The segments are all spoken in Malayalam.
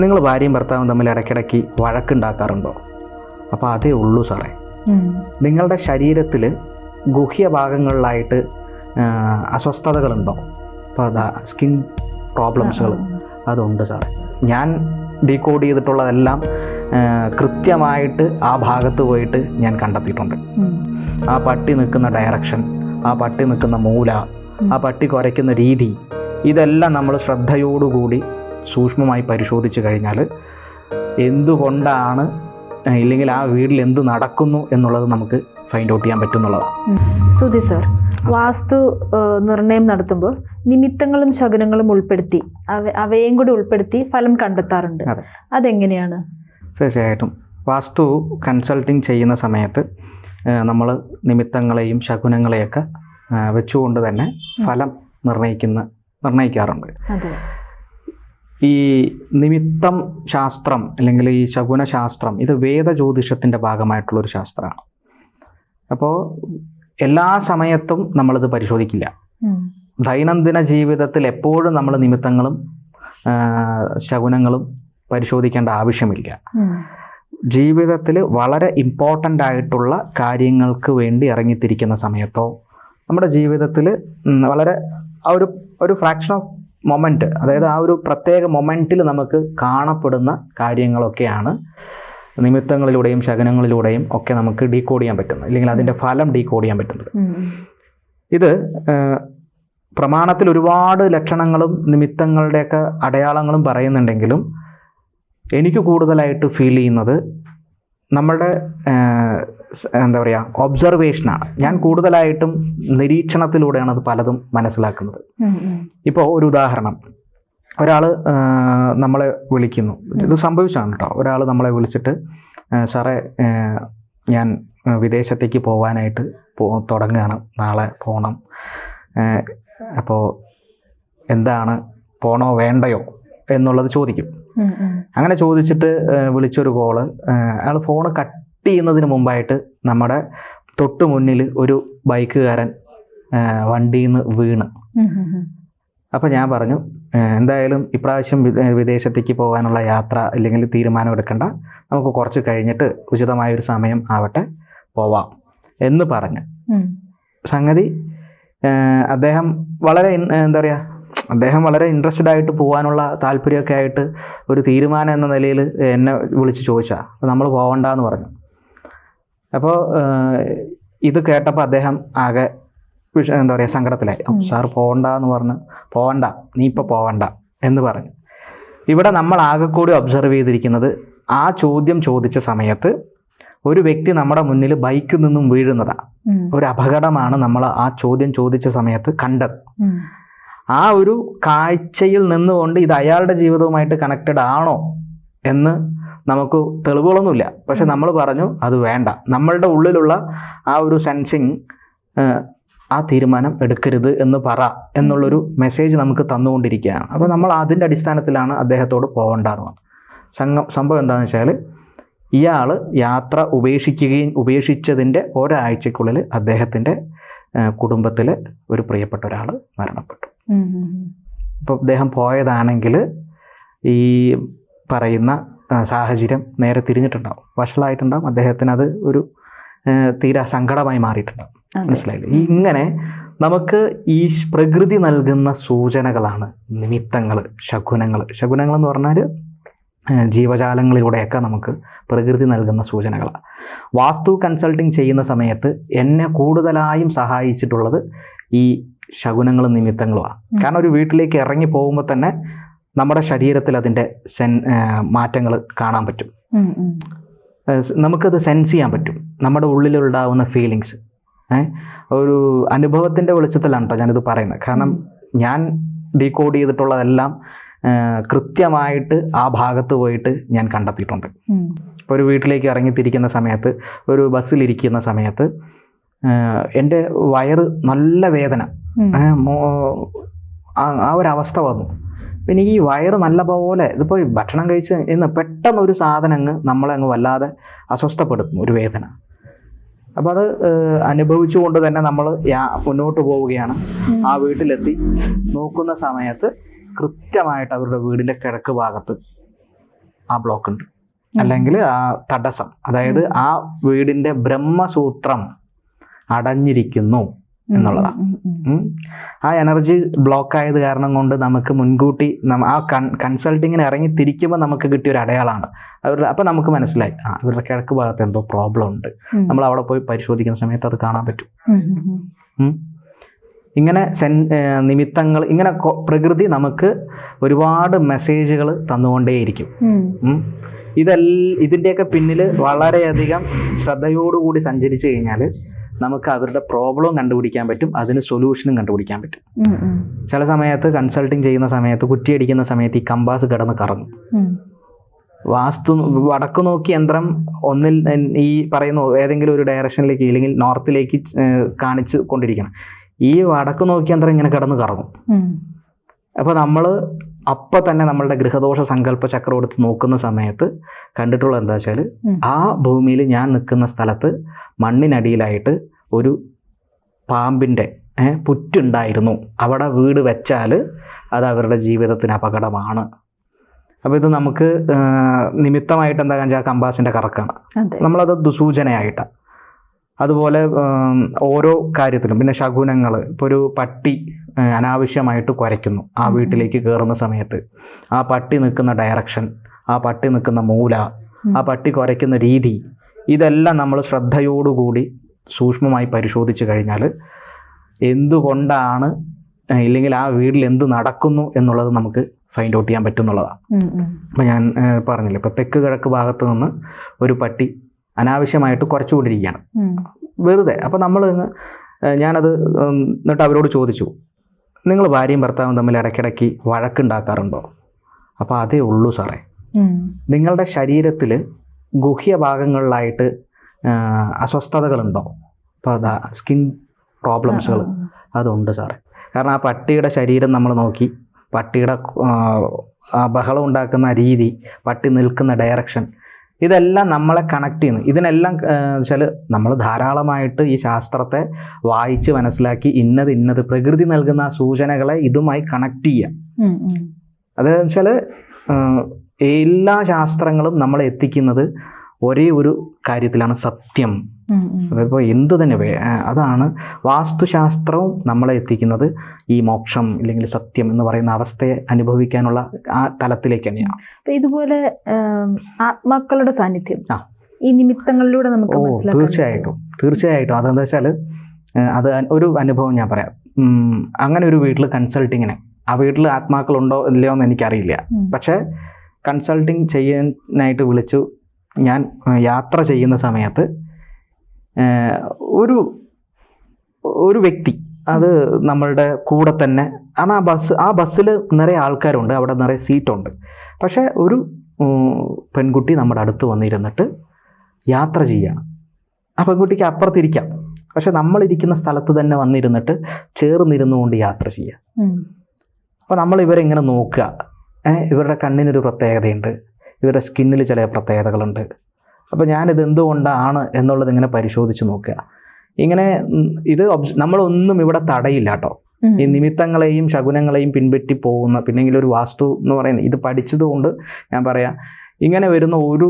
നിങ്ങൾ ഭാര്യയും ഭർത്താവും തമ്മിൽ ഇടയ്ക്കിടയ്ക്ക് വഴക്കുണ്ടാക്കാറുണ്ടോ? അപ്പോൾ അതേ ഉള്ളൂ സാറേ. നിങ്ങളുടെ ശരീരത്തിൽ ഗുഹ്യ ഭാഗങ്ങളിലായിട്ട് അസ്വസ്ഥതകളുണ്ടോ? അപ്പോൾ അതാ സ്കിൻ പ്രോബ്ലംസുകൾ അതുണ്ട് സാറെ. ഞാൻ ഡീകോഡ് ചെയ്തിട്ടുള്ളതെല്ലാം കൃത്യമായിട്ട് ആ ഭാഗത്ത് പോയിട്ട് ഞാൻ കണ്ടെത്തിയിട്ടുണ്ട്. ആ പട്ടി നിൽക്കുന്ന ഡയറക്ഷൻ ആ പട്ടി നിൽക്കുന്ന മൂല ആ പട്ടി കുരയ്ക്കുന്ന രീതി ഇതെല്ലാം നമ്മൾ ശ്രദ്ധയോടുകൂടി സൂക്ഷ്മമായി പരിശോധിച്ച് കഴിഞ്ഞാൽ എന്തുകൊണ്ടാണ് ഇല്ലെങ്കിൽ ആ വീട്ടിൽ എന്ത് നടക്കുന്നു എന്നുള്ളത് നമുക്ക് ഫൈൻഡ് ഔട്ട് ചെയ്യാൻ പറ്റും എന്നുള്ളതാണ് സുധി സർ വാസ്തു നിർണയം നടത്തുമ്പോൾ നിമിത്തങ്ങളും ശകുനങ്ങളും ഉൾപ്പെടുത്തി അവ- അവയും കൂടി ഉൾപ്പെടുത്തി ഫലം കണ്ടെത്താറുണ്ട്. അതെ. അതെങ്ങനെയാണ്? തീർച്ചയായിട്ടും. വാസ്തു കൺസൾട്ടിങ് ചെയ്യുന്ന സമയത്ത് നമ്മൾ നിമിത്തങ്ങളെയും ശകുനങ്ങളെയൊക്കെ വെച്ചുകൊണ്ട് തന്നെ ഫലം നിർണയിക്കുന്ന നിർണയിക്കാറുണ്ട് അതെ. ഈ നിമിത്തം ശാസ്ത്രം അല്ലെങ്കിൽ ഈ ശകുന ശാസ്ത്രം ഇത് വേദ ജ്യോതിഷത്തിന്റെ ഭാഗമായിട്ടുള്ളൊരു ശാസ്ത്രമാണ്. അപ്പോൾ എല്ലാ സമയത്തും നമ്മളിത് പരിശോധിക്കില്ല. ദൈനംദിന ജീവിതത്തിൽ എപ്പോഴും നമ്മൾ നിമിത്തങ്ങളും ശകുനങ്ങളും പരിശോധിക്കേണ്ട ആവശ്യമില്ല. ജീവിതത്തിൽ വളരെ ഇമ്പോർട്ടന്റ് ആയിട്ടുള്ള കാര്യങ്ങൾക്ക് വേണ്ടി ഇറങ്ങിത്തിരിക്കുന്ന സമയത്തോ നമ്മുടെ ജീവിതത്തിൽ വളരെ ഒരു ഒരു ഫ്രാക്ഷൻ ഓഫ് മൊമെന്റ് അതായത് ആ ഒരു പ്രത്യേക മൊമെന്റിൽ നമുക്ക് കാണപ്പെടുന്ന കാര്യങ്ങളൊക്കെയാണ് നിമിത്തങ്ങളിലൂടെയും ശകനങ്ങളിലൂടെയും ഒക്കെ നമുക്ക് ഡീകോഡ് ചെയ്യാൻ പറ്റുന്നത്. അല്ലെങ്കിൽ അതിന്റെ ഫലം ഡീകോഡ് ചെയ്യാൻ പറ്റുന്നത്. ഇത് പ്രമാണത്തിൽ ഒരുപാട് ലക്ഷണങ്ങളും നിമിത്തങ്ങളുടെയൊക്കെ അടയാളങ്ങളും പറയുന്നുണ്ടെങ്കിലും എനിക്ക് കൂടുതലായിട്ട് ഫീൽ ചെയ്യുന്നത് നമ്മളുടെ എന്താ പറയുക ഒബ്സർവേഷനാണ് ഞാൻ കൂടുതലായിട്ടും നിരീക്ഷണത്തിലൂടെയാണ് അത് പലതും മനസ്സിലാക്കുന്നത്. ഇപ്പോൾ ഒരു ഉദാഹരണം. ഒരാൾ നമ്മളെ വിളിക്കുന്നു. ഇത് സംഭവിച്ചാണ് കേട്ടോ ഒരാൾ നമ്മളെ വിളിച്ചിട്ട് "ആ, സാറേ ഞാൻ വിദേശത്തേക്ക് പോകാനായിട്ട് പോ തുടങ്ങുകയാണ് നാളെ പോകണം അപ്പോൾ എന്താണ്? പോണോ വേണ്ടയോ? എന്നുള്ളത് ചോദിക്കും. അങ്ങനെ ചോദിച്ചിട്ട് വിളിച്ചൊരു കോൾ അയാൾ ഫോൺ കട്ട് ചെയ്യുന്നതിന് മുമ്പായിട്ട് നമ്മുടെ തൊട്ട് മുന്നിൽ ഒരു ബൈക്കുകാരൻ വണ്ടിയിൽ നിന്ന് വീണ്. അപ്പോൾ ഞാൻ പറഞ്ഞു എന്തായാലും ഇപ്രാവശ്യം വിദേശത്തേക്ക് പോകാനുള്ള യാത്ര അല്ലെങ്കിൽ തീരുമാനം എടുക്കണ്ട. നമുക്ക് കുറച്ച് കഴിഞ്ഞിട്ട് ഉചിതമായൊരു സമയം ആവട്ടെ പോവാം എന്ന് പറഞ്ഞ്. സംഗതി അദ്ദേഹം വളരെ എന്താ പറയുക അദ്ദേഹം വളരെ ഇൻട്രസ്റ്റഡ് ആയിട്ട് പോകാനുള്ള താല്പര്യമൊക്കെ ആയിട്ട് ഒരു തീരുമാനം എന്ന നിലയിൽ എന്നെ വിളിച്ച് ചോദിച്ചാൽ നമ്മൾ നമ്മൾ പോകണ്ടെന്ന് പറഞ്ഞു. അപ്പോൾ ഇത് കേട്ടപ്പോൾ അദ്ദേഹം ആകെ എന്താ പറയുക സങ്കടത്തിലായി. സാർ പോകണ്ട എന്ന് പറഞ്ഞ് പോകണ്ട നീ ഇപ്പോൾ പോകണ്ട എന്ന് പറഞ്ഞു. ഇവിടെ നമ്മൾ ആകെ കൂടി ഒബ്സർവ് ചെയ്തിരിക്കുന്നത് ആ ചോദ്യം ചോദിച്ച സമയത്ത് ഒരു വ്യക്തി നമ്മുടെ മുന്നിൽ ബൈക്കിൽ നിന്നും വീഴുന്നതാണ് ഒരു അപകടമാണ് നമ്മൾ ആ ചോദ്യം ചോദിച്ച സമയത്ത് കണ്ടത്. ആ ഒരു കാഴ്ചയിൽ നിന്നുകൊണ്ട് ഇത് അയാളുടെ ജീവിതവുമായിട്ട് കണക്റ്റഡ് ആണോ എന്ന് നമുക്ക് തെളിവുകളൊന്നുമില്ല. പക്ഷെ നമ്മൾ പറഞ്ഞു അത് വേണ്ട. നമ്മളുടെ ഉള്ളിലുള്ള ആ ഒരു സെൻസിങ് ആ തീരുമാനം എടുക്കരുത് എന്ന് പറ എന്നുള്ളൊരു മെസ്സേജ് നമുക്ക് തന്നുകൊണ്ടിരിക്കുകയാണ്. അപ്പോൾ നമ്മൾ അതിന്റെ അടിസ്ഥാനത്തിലാണ് അദ്ദേഹത്തോട് പോകേണ്ടതെന്ന് പറഞ്ഞു. സംഘം സംഭവം എന്താണെന്ന് വെച്ചാൽ ഇയാൾ യാത്ര ഉപേക്ഷിക്കുകയും ഉപേക്ഷിച്ചതിന്റെ ഒരാഴ്ചക്കുള്ളിൽ അദ്ദേഹത്തിന്റെ കുടുംബത്തിൽ ഒരു പ്രിയപ്പെട്ട ഒരാൾ മരണപ്പെട്ടു. ഉം. അദ്ദേഹം പോയതാണെങ്കിൽ ഈ പറയുന്ന സാഹചര്യം നേരെ തിരിഞ്ഞിട്ടുണ്ടാവും. വഷളായിട്ടുണ്ടാവും. അദ്ദേഹത്തിന് അത് ഒരു തീരാ സങ്കടമായി മാറിയിട്ടുണ്ടാവും. മനസ്സിലായില്ലേ? ഈ ഇങ്ങനെ നമുക്ക് ഈ പ്രകൃതി നൽകുന്ന സൂചനകളാണ് നിമിത്തങ്ങൾ ശകുനങ്ങൾ. ശകുനങ്ങൾ എന്ന് പറഞ്ഞാൽ ജീവജാലങ്ങളിലൂടെയൊക്കെ നമുക്ക് പ്രകൃതി നൽകുന്ന സൂചനകളാണ്. വാസ്തു കൺസൾട്ടിങ് ചെയ്യുന്ന സമയത്ത് എന്നെ കൂടുതലായും സഹായിച്ചിട്ടുള്ളത് ഈ ശകുനങ്ങളും നിമിത്തങ്ങളുമാണ്. കാരണം ഒരു വീട്ടിലേക്ക് ഇറങ്ങി പോകുമ്പോൾ തന്നെ നമ്മുടെ ശരീരത്തിൽ അതിന്റെ സെൻ മാറ്റങ്ങൾ കാണാൻ പറ്റും. നമുക്കത് സെൻസ് ചെയ്യാൻ പറ്റും. നമ്മുടെ ഉള്ളിലുണ്ടാവുന്ന ഫീലിങ്സ്. ഒരു അനുഭവത്തിന്റെ വെളിച്ചത്തിലാണ് കേട്ടോ ഞാനിത് പറയുന്നത്. കാരണം ഞാൻ ഡീകോഡ് ചെയ്തിട്ടുള്ളതെല്ലാം കൃത്യമായിട്ട് ആ ഭാഗത്ത് പോയിട്ട് ഞാൻ കണ്ടെത്തിയിട്ടുണ്ട്. ഇപ്പോൾ ഒരു വീട്ടിലേക്ക് ഇറങ്ങിത്തിരിക്കുന്ന സമയത്ത് ഒരു ബസ്സിലിരിക്കുന്ന സമയത്ത് എന്റെ വയറ് നല്ല വേദന. ആ ഒരവസ്ഥ വന്നു. പിന്നെ ഈ വയറ് നല്ലപോലെ ഇതിപ്പോൾ ഭക്ഷണം കഴിച്ച് ഇന്ന് പെട്ടെന്ന് ഒരു സാധനം അങ്ങ് നമ്മളെ അങ്ങ് വല്ലാതെ അസ്വസ്ഥപ്പെടുത്തും ഒരു വേദന. അപ്പം അത് അനുഭവിച്ചുകൊണ്ട് തന്നെ നമ്മൾ മുന്നോട്ട് പോവുകയാണ്. ആ വീട്ടിലെത്തി നോക്കുന്ന സമയത്ത് കൃത്യമായിട്ട് അവരുടെ വീടിന്റെ കിഴക്ക് ഭാഗത്ത് ആ ബ്ലോക്ക് ഉണ്ട് അല്ലെങ്കിൽ ആ തടസ്സം. അതായത് ആ വീടിന്റെ ബ്രഹ്മസൂത്രം അടഞ്ഞിരിക്കുന്നു. എന്നുള്ളതാ. ഉം, ഉം, ഉം. ഉം. ആ എനർജി ബ്ലോക്ക് ആയത് കാരണം കൊണ്ട് നമുക്ക് മുൻകൂട്ടി ആ കൺ കൺസൾട്ടിങ്ങിന് ഇറങ്ങി തിരിക്കുമ്പോൾ നമുക്ക് കിട്ടിയ ഒരു അടയാളമാണ് അവരുടെ അപ്പം നമുക്ക് മനസ്സിലായി ആ ഇവരുടെ കിഴക്ക് ഭാഗത്ത് എന്തോ പ്രോബ്ലം ഉണ്ട് നമ്മൾ അവിടെ പോയി പരിശോധിക്കുന്ന സമയത്ത് അത് കാണാൻ പറ്റും. ഇങ്ങനെ സെൻ നിമിത്തങ്ങൾ ഇങ്ങനെ പ്രകൃതി നമുക്ക് ഒരുപാട് മെസ്സേജുകൾ തന്നുകൊണ്ടേയിരിക്കും. ഇതെല്ലാം ഇതിന്റെയൊക്കെ പിന്നിൽ വളരെയധികം ശ്രദ്ധയോടുകൂടി സഞ്ചരിച്ചു കഴിഞ്ഞാൽ നമുക്ക് അവരുടെ പ്രോബ്ലവും കണ്ടുപിടിക്കാൻ പറ്റും അതിന് സൊല്യൂഷനും കണ്ടുപിടിക്കാൻ പറ്റും. ചില സമയത്ത് കൺസൾട്ടിങ് ചെയ്യുന്ന സമയത്ത് കുറ്റിയടിക്കുന്ന സമയത്ത് ഈ കമ്പാസ് കിടന്ന് കറങ്ങും. വാസ്തു വടക്ക് നോക്കി യന്ത്രം ഒന്നിൽ ഈ പറയുന്ന ഏതെങ്കിലും ഒരു ഡയറക്ഷനിലേക്ക് ഇല്ലെങ്കിൽ നോർത്തിലേക്ക് കാണിച്ചു കൊണ്ടിരിക്കണം. ഈ വടക്ക് നോക്കി യന്ത്രം ഇങ്ങനെ കിടന്ന് കറങ്ങും. അപ്പോൾ നമ്മൾ അപ്പം തന്നെ നമ്മളുടെ ഗൃഹദോഷ സങ്കല്പ ചക്രം എടുത്ത് നോക്കുന്ന സമയത്ത് കണ്ടിട്ടുള്ളത് എന്താ വെച്ചാൽ ആ ഭൂമിയിൽ ഞാൻ നിൽക്കുന്ന സ്ഥലത്ത് മണ്ണിനടിയിലായിട്ട് ഒരു പാമ്പിന്റെ പുറ്റുണ്ടായിരുന്നു. അവിടെ വീട് വെച്ചാൽ അത് അവരുടെ ജീവിതത്തിന് അപകടമാണ്. അപ്പോൾ ഇത് നമുക്ക് നിമിത്തമായിട്ട് എന്താ വെച്ചാൽ കമ്പാസിന്റെ കറക്കാണ്. നമ്മളത് ദുസൂചനയായിട്ടാണ്. അതുപോലെ ഓരോ കാര്യത്തിലും പിന്നെ ശകുനങ്ങൾ ഇപ്പോൾ ഒരു പട്ടി അനാവശ്യമായിട്ട് കുരയ്ക്കുന്നു ആ വീട്ടിലേക്ക് കയറുന്ന സമയത്ത്. ആ പട്ടി നിൽക്കുന്ന ഡയറക്ഷൻ ആ പട്ടി നിൽക്കുന്ന മൂല ആ പട്ടി കുരയ്ക്കുന്ന രീതി ഇതെല്ലാം നമ്മൾ ശ്രദ്ധയോടുകൂടി സൂക്ഷ്മമായി പരിശോധിച്ച് കഴിഞ്ഞാൽ എന്തുകൊണ്ടാണ് ഇല്ലെങ്കിൽ ആ വീട്ടിൽ എന്ത് നടക്കുന്നു എന്നുള്ളത് നമുക്ക് ഫൈൻഡ് ഔട്ട് ചെയ്യാൻ പറ്റും എന്നുള്ളതാണ് ഉം, ഉം. ഞാൻ പറഞ്ഞില്ല ഇപ്പം തെക്ക് കിഴക്ക് ഭാഗത്ത് നിന്ന് ഒരു പട്ടി അനാവശ്യമായിട്ട് കുറച്ചുകൊണ്ടിരിക്കുകയാണ്. വെറുതെ. അപ്പം നമ്മൾ ഞാനത് എന്നിട്ട് അവരോട് ചോദിച്ചു. നിങ്ങൾ ഭാര്യയും ഭർത്താവും തമ്മിൽ ഇടയ്ക്കിടയ്ക്ക് വഴക്കുണ്ടാക്കാറുണ്ടോ? അപ്പോൾ അതേ ഉള്ളൂ സാറേ. നിങ്ങളുടെ ശരീരത്തിൽ ഗുഹ്യ ഭാഗങ്ങളിലായിട്ട് അസ്വസ്ഥതകളുണ്ടോ? അപ്പോൾ അതാ സ്കിൻ പ്രോബ്ലംസുകൾ. അതുണ്ട് സാറേ. കാരണം ആ പട്ടിയുടെ ശരീരം നമ്മൾ നോക്കി. പട്ടിയുടെ ബഹളം ഉണ്ടാക്കുന്ന രീതി പട്ടി നിൽക്കുന്ന ഡയറക്ഷൻ ഇതെല്ലാം നമ്മളെ കണക്ട് ചെയ്യുന്നു. ഇതിനെല്ലാം വെച്ചാൽ നമ്മൾ ധാരാളമായിട്ട് ഈ ശാസ്ത്രത്തെ വായിച്ച് മനസ്സിലാക്കി ഇന്നത് ഇന്നത് പ്രകൃതി നൽകുന്ന സൂചനകളെ ഇതുമായി കണക്ട് ചെയ്യുക. അതെന്ന്. വെച്ചാൽ എല്ലാ ശാസ്ത്രങ്ങളും നമ്മളെ എത്തിക്കുന്നത് ഒരേ ഒരു കാര്യത്തിലാണ് സത്യം. അതിപ്പോൾ എന്ത് തന്നെ വേ അതാണ് വാസ്തുശാസ്ത്രവും നമ്മളെ എത്തിക്കുന്നത് ഈ മോക്ഷം ഇല്ലെങ്കിൽ സത്യം എന്ന് പറയുന്ന അവസ്ഥയെ അനുഭവിക്കാനുള്ള ആ തലത്തിലേക്ക് തന്നെയാണ്. അപ്പൊ ഇതുപോലെ ആത്മാക്കളുടെ സാന്നിധ്യം ആ. ഈ നിമിത്തങ്ങളിലൂടെ നമുക്ക് ഓ തീർച്ചയായിട്ടും. തീർച്ചയായിട്ടും. അതെന്താ വെച്ചാൽ അത് ഒരു അനുഭവം ഞാൻ പറയാം. അങ്ങനെ ഒരു വീട്ടിൽ കൺസൾട്ടിങ്ങിന് ആ വീട്ടിൽ ആത്മാക്കളുണ്ടോ ഇല്ലയോ എന്ന് എനിക്കറിയില്ല. പക്ഷേ കൺസൾട്ടിങ് ചെയ്യാനായിട്ട് വിളിച്ചു. ഞാൻ യാത്ര ചെയ്യുന്ന സമയത്ത് ഒരു ഒരു വ്യക്തി അത് നമ്മളുടെ കൂടെ തന്നെ ആണ് ആ ബസ് ആ ബസ്സിൽ നിറയെ ആൾക്കാരുണ്ട് അവിടെ നിറയെ സീറ്റുണ്ട്. പക്ഷേ ഒരു പെൺകുട്ടി നമ്മുടെ അടുത്ത് വന്നിരുന്നിട്ട് യാത്ര ചെയ്യുകയാണ് ആ പെൺകുട്ടിക്ക് അപ്പുറത്തിരിക്കാം. പക്ഷെ നമ്മളിരിക്കുന്ന സ്ഥലത്ത് തന്നെ വന്നിരുന്നിട്ട് ചേർന്നിരുന്നു കൊണ്ട് യാത്ര ചെയ്യുക. അപ്പോൾ നമ്മൾ ഇവരെ ഇങ്ങനെ നോക്കുക. ഇവരുടെ കണ്ണിനൊരു പ്രത്യേകതയുണ്ട്. ഇവരുടെ സ്കിന്നിൽ ചില പ്രത്യേകതകളുണ്ട്. അപ്പോൾ ഞാനിത് എന്തുകൊണ്ടാണ് എന്നുള്ളത് ഇങ്ങനെ പരിശോധിച്ച് നോക്കുക. ഇങ്ങനെ ഇത് നമ്മളൊന്നും ഇവിടെ തടയില്ല കേട്ടോ. ഈ നിമിത്തങ്ങളെയും ശകുനങ്ങളെയും പിൻപറ്റി പോകുന്ന പിന്നെങ്കിൽ ഒരു വാസ്തു എന്ന് പറയുന്നത് ഇത് പഠിച്ചതുകൊണ്ട് ഞാൻ പറയാം ഇങ്ങനെ വരുന്ന ഒരു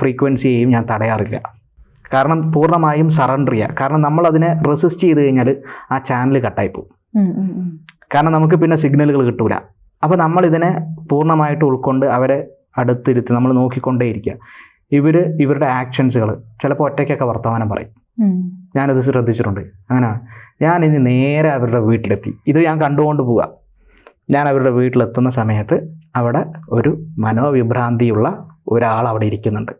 ഫ്രീക്വൻസിയെയും ഞാൻ തടയാറില്ല. കാരണം പൂർണമായും സറണ്ടർ ചെയ്യുക കാരണം നമ്മൾ അതിനെ റെസിസ്റ്റ് ചെയ്ത് കഴിഞ്ഞാൽ ആ ചാനൽ കട്ടായി പോകും. കാരണം നമുക്ക് പിന്നെ സിഗ്നലുകൾ കിട്ടൂല. അപ്പോൾ നമ്മൾ ഇതിനെ പൂർണമായിട്ട് ഉൾക്കൊണ്ട് അവരെ അടുത്തിരുത്തി നമ്മൾ നോക്കിക്കൊണ്ടേയിരിക്കുക. ഇവർ ഇവരുടെ ആക്ഷൻസുകൾ ചിലപ്പോൾ ഒറ്റയ്ക്കൊക്കെ വർത്തമാനം പറയും. ഞാനത് ശ്രദ്ധിച്ചിട്ടുണ്ട്. അങ്ങനെ ഞാൻ ഇനി നേരെ അവരുടെ വീട്ടിലെത്തി. ഇത് ഞാൻ കണ്ടുകൊണ്ട് പോവുക ഞാൻ അവരുടെ വീട്ടിലെത്തുന്ന സമയത്ത് അവിടെ ഒരു മനോവിഭ്രാന്തിയുള്ള ഒരാൾ അവിടെ ഇരിക്കുന്നുണ്ട്.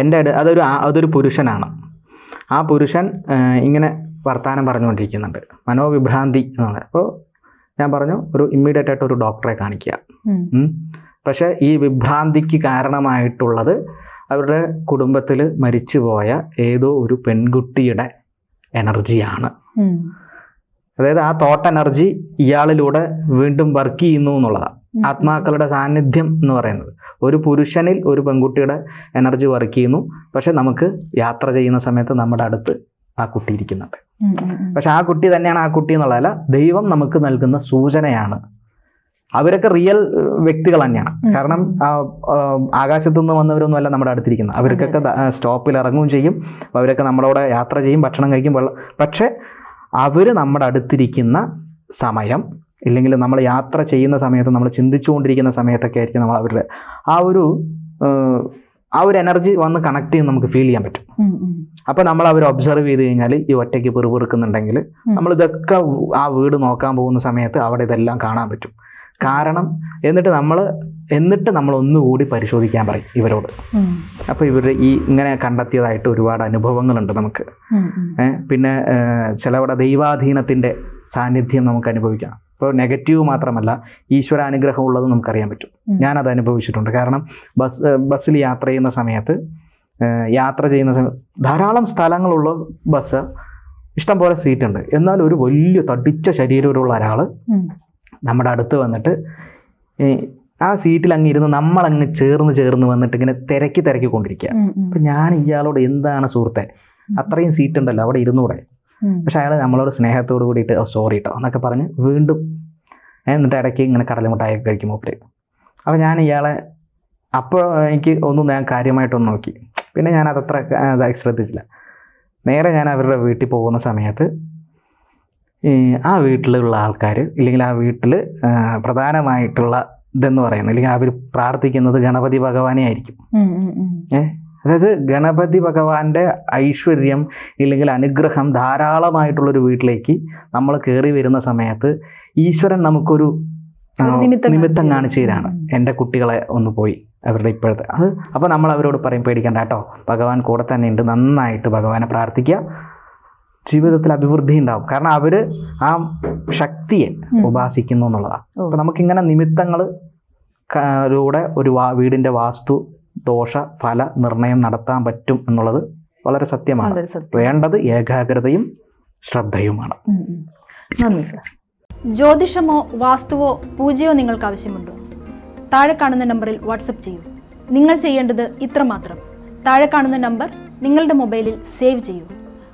എന്റെ അടു അതൊരു അതൊരു പുരുഷനാണ്. ആ പുരുഷൻ ഇങ്ങനെ വർത്തമാനം പറഞ്ഞുകൊണ്ടിരിക്കുന്നുണ്ട്. മനോവിഭ്രാന്തി എന്നാണ്. അപ്പോൾ ഞാൻ പറഞ്ഞു ഒരു ഇമ്മീഡിയറ്റ് ആയിട്ട് ഒരു ഡോക്ടറെ കാണിക്കുക. പക്ഷേ ഈ വിഭ്രാന്തിക്ക് കാരണമായിട്ടുള്ളത് അവരുടെ കുടുംബത്തിൽ മരിച്ചുപോയ ഏതോ ഒരു പെൺകുട്ടിയുടെ എനർജിയാണ്. അതായത് ആ തോട്ട് എനർജി ഇയാളിലൂടെ വീണ്ടും വർക്ക് ചെയ്യുന്നു എന്നുള്ളതാണ് ആത്മാക്കളുടെ സാന്നിധ്യം എന്ന് പറയുന്നത്. ഒരു പുരുഷനിൽ ഒരു പെൺകുട്ടിയുടെ എനർജി വർക്ക് ചെയ്യുന്നു. പക്ഷെ നമുക്ക് യാത്ര ചെയ്യുന്ന സമയത്ത് നമ്മുടെ അടുത്ത് ആ കുട്ടി ഇരിക്കുന്നുണ്ട്. പക്ഷെ ആ കുട്ടി തന്നെയാണ് ആ കുട്ടി എന്നുള്ളതല്ല ദൈവം നമുക്ക് നൽകുന്ന സൂചനയാണ്. അവരൊക്കെ റിയൽ വ്യക്തികൾ തന്നെയാണ്. കാരണം ആ, ആ, ആകാശത്തു നിന്ന് വന്നവരൊന്നും അല്ല നമ്മുടെ അടുത്തിരിക്കുന്നത്. അവർക്കൊക്കെ സ്റ്റോപ്പിൽ ഇറങ്ങുകയും ചെയ്യും. അവരൊക്കെ നമ്മളോട് യാത്ര ചെയ്യും ഭക്ഷണം കഴിക്കും വെള്ളം പക്ഷേ അവർ നമ്മുടെ അടുത്തിരിക്കുന്ന സമയം ഇല്ലെങ്കിൽ നമ്മൾ യാത്ര ചെയ്യുന്ന സമയത്ത് നമ്മൾ ചിന്തിച്ചുകൊണ്ടിരിക്കുന്ന സമയത്തൊക്കെ ആയിരിക്കും നമ്മൾ അവരുടെ ആ ഒരു ആ ഒരു എനർജി വന്ന് കണക്ട് ചെയ്ത് നമുക്ക് ഫീൽ ചെയ്യാൻ പറ്റും. അപ്പോൾ നമ്മൾ അവർ ഒബ്സർവ് ചെയ്ത് കഴിഞ്ഞാൽ ഈ ഒറ്റയ്ക്ക് പെറുപെറുക്കുന്നുണ്ടെങ്കിൽ നമ്മൾ ഇതൊക്കെ ആ വീട് നോക്കാൻ പോകുന്ന സമയത്ത് അവിടെ ഇതെല്ലാം കാണാൻ പറ്റും. കാരണം എന്നിട്ട് നമ്മൾ എന്നിട്ട് നമ്മൾ ഒന്നുകൂടി പരിശോധിക്കാൻ പറയും ഇവരോട്. അപ്പോൾ ഇവർ ഈ ഇങ്ങനെ കണ്ടെത്തിയതായിട്ട് ഒരുപാട് അനുഭവങ്ങളുണ്ട് നമുക്ക്. പിന്നെ ചിലവിടെ ദൈവാധീനത്തിന്റെ സാന്നിധ്യം നമുക്ക് അനുഭവിക്കാം. ഇപ്പോൾ നെഗറ്റീവ് മാത്രമല്ല ഈശ്വരാനുഗ്രഹം ഉള്ളത് നമുക്കറിയാൻ പറ്റും. ഞാനത് അനുഭവിച്ചിട്ടുണ്ട്. കാരണം ബസ് ബസ്സിൽ യാത്ര ചെയ്യുന്ന സമയത്ത് യാത്ര ചെയ്യുന്ന സമയത്ത് ധാരാളം സ്ഥലങ്ങളുള്ള ബസ് ഇഷ്ടം പോലെ സീറ്റ് ഉണ്ട് എന്നാൽ ഒരു വലിയ തടിച്ച ശരീരമുള്ള ഒരാൾ. നമ്മുടെ അടുത്ത് വന്നിട്ട് ആ സീറ്റിൽ അങ്ങ് ഇരുന്ന് നമ്മളങ്ങ് ചേർന്ന് ചേർന്ന് വന്നിട്ട് ഇങ്ങനെ തിരക്കി തിരക്കി കൊണ്ടിരിക്കുക. അപ്പം ഞാൻ ഇയാളോട് എന്താണ് സുഹൃത്തെ? അത്രയും സീറ്റ് ഉണ്ടല്ലോ അവിടെ ഇരുന്നൂടെ. പക്ഷെ അയാൾ നമ്മളോട് സ്നേഹത്തോട് കൂടിയിട്ട് ഓ സോറി കേട്ടോ എന്നൊക്കെ പറഞ്ഞ് വീണ്ടും എന്നിട്ട് ഇടയ്ക്ക് ഇങ്ങനെ കടലമുട്ടായൊക്കെ കഴിക്കും മൂപ്പര് അപ്പോൾ ഞാൻ ഇയാളെ അപ്പോൾ എനിക്ക് ഒന്നും ഞാൻ കാര്യമായിട്ടൊന്ന് നോക്കി. പിന്നെ ഞാൻ അതത്ര ശ്രദ്ധിച്ചില്ല. നേരെ ഞാൻ അവരുടെ വീട്ടിൽ പോകുന്ന സമയത്ത് ആ വീട്ടിലുള്ള ആൾക്കാർ ഇല്ലെങ്കിൽ ആ വീട്ടിൽ പ്രധാനമായിട്ടുള്ള ഇതെന്ന് പറയുന്നത് അല്ലെങ്കിൽ അവർ പ്രാർത്ഥിക്കുന്നത് ഗണപതി ഭഗവാനെ ആയിരിക്കും. ഉം. അതായത് ഗണപതി ഭഗവാന്റെ ഐശ്വര്യം ഇല്ലെങ്കിൽ അനുഗ്രഹം ധാരാളമായിട്ടുള്ളൊരു വീട്ടിലേക്ക് നമ്മൾ കയറി വരുന്ന സമയത്ത് ഈശ്വരൻ നമുക്കൊരു നിമിത്തം കാണിച്ചു തരാണ് എന്റെ കുട്ടികളെ ഒന്ന് പോയി അവരുടെ ഇപ്പോഴത്തെ. അത് അപ്പോൾ നമ്മൾ അവരോട് പറയും പേടിക്കണ്ട കേട്ടോ. ഭഗവാൻ കൂടെ തന്നെ ഉണ്ട്. നന്നായിട്ട് ഭഗവാനെ പ്രാർത്ഥിക്കുക. ജീവിതത്തിൽ അഭിവൃദ്ധി ഉണ്ടാവും. കാരണം അവർ ആ ശക്തിയെ. ഉപാസിക്കുന്നു എന്നുള്ളതാണ്. അപ്പോൾ നമുക്കിങ്ങനെ നിമിത്തങ്ങൾ ലൂടെ ഒരു വാ വീടിന്റെ വാസ്തു ദോഷ ഫല നിർണയം നടത്താൻ പറ്റും എന്നുള്ളത് വളരെ സത്യമാണ്. വേണ്ടത് ഏകാഗ്രതയും ശ്രദ്ധയുമാണ്. നന്ദി സർ. ജ്യോതിഷമോ വാസ്തുവോ പൂജയോ നിങ്ങൾക്ക് ആവശ്യമുണ്ടോ? താഴെ കാണുന്ന നമ്പറിൽ വാട്സപ്പ് ചെയ്യൂ. നിങ്ങൾ ചെയ്യേണ്ടത് ഇത്രമാത്രം. താഴെ കാണുന്ന നമ്പർ നിങ്ങളുടെ മൊബൈലിൽ സേവ് ചെയ്യൂ.